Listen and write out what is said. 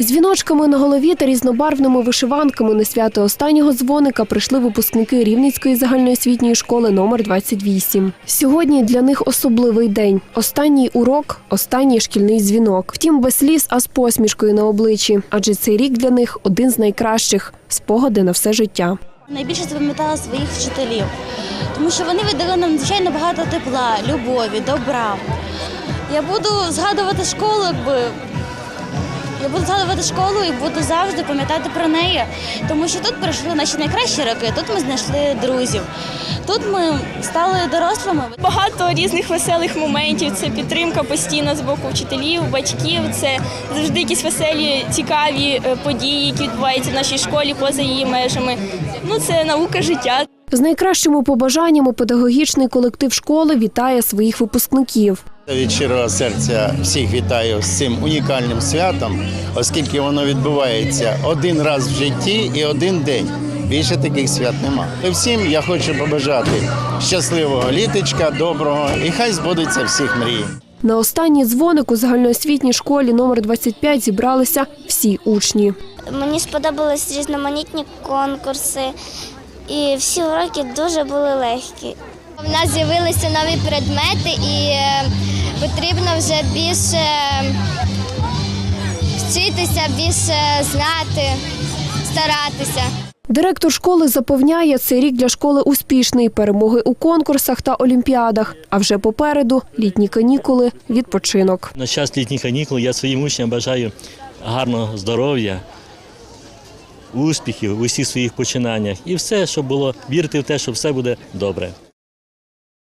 З віночками на голові та різнобарвними вишиванками на свято останнього дзвоника прийшли випускники Рівненської загальноосвітньої школи номер 28. Сьогодні для них особливий день. Останній урок, останній шкільний дзвінок. Втім, без сліз, а з посмішкою на обличчі. Адже цей рік для них один з найкращих спогади на все життя. Найбільше запам'ятала своїх вчителів, тому що вони віддали нам надзвичайно багато тепла, любові, добра. Я буду згадувати школу, якби я буду згадувати школу і буду завжди пам'ятати про неї, тому що тут пройшли наші найкращі роки, тут ми знайшли друзів, тут ми стали дорослими. Багато різних веселих моментів. Це підтримка постійно з боку вчителів, батьків. Це завжди якісь веселі, цікаві е, події, які відбуваються в нашій школі поза її межами. Ну це наука життя. З найкращими побажаннями педагогічний колектив школи вітає своїх випускників. Від щирого серця всіх вітаю з цим унікальним святом, оскільки воно відбувається один раз в житті і один день. Більше таких свят нема. І всім я хочу побажати щасливого літочка, доброго і хай збудуться всіх мрії. На останній дзвоник у загальноосвітній школі номер 25 зібралися всі учні. Мені сподобались різноманітні конкурси, і всі уроки дуже були легкі. У нас з'явилися нові предмети, і е, потрібно вже більше вчитися, більше знати, старатися. Директор школи запевняє, цей рік для школи успішний, перемоги у конкурсах та олімпіадах. А вже попереду літні канікули, відпочинок. На час літніх канікул я своїм учням бажаю гарного здоров'я, успіхів у всіх своїх починаннях і все, щоб було вірити в те, що все буде добре.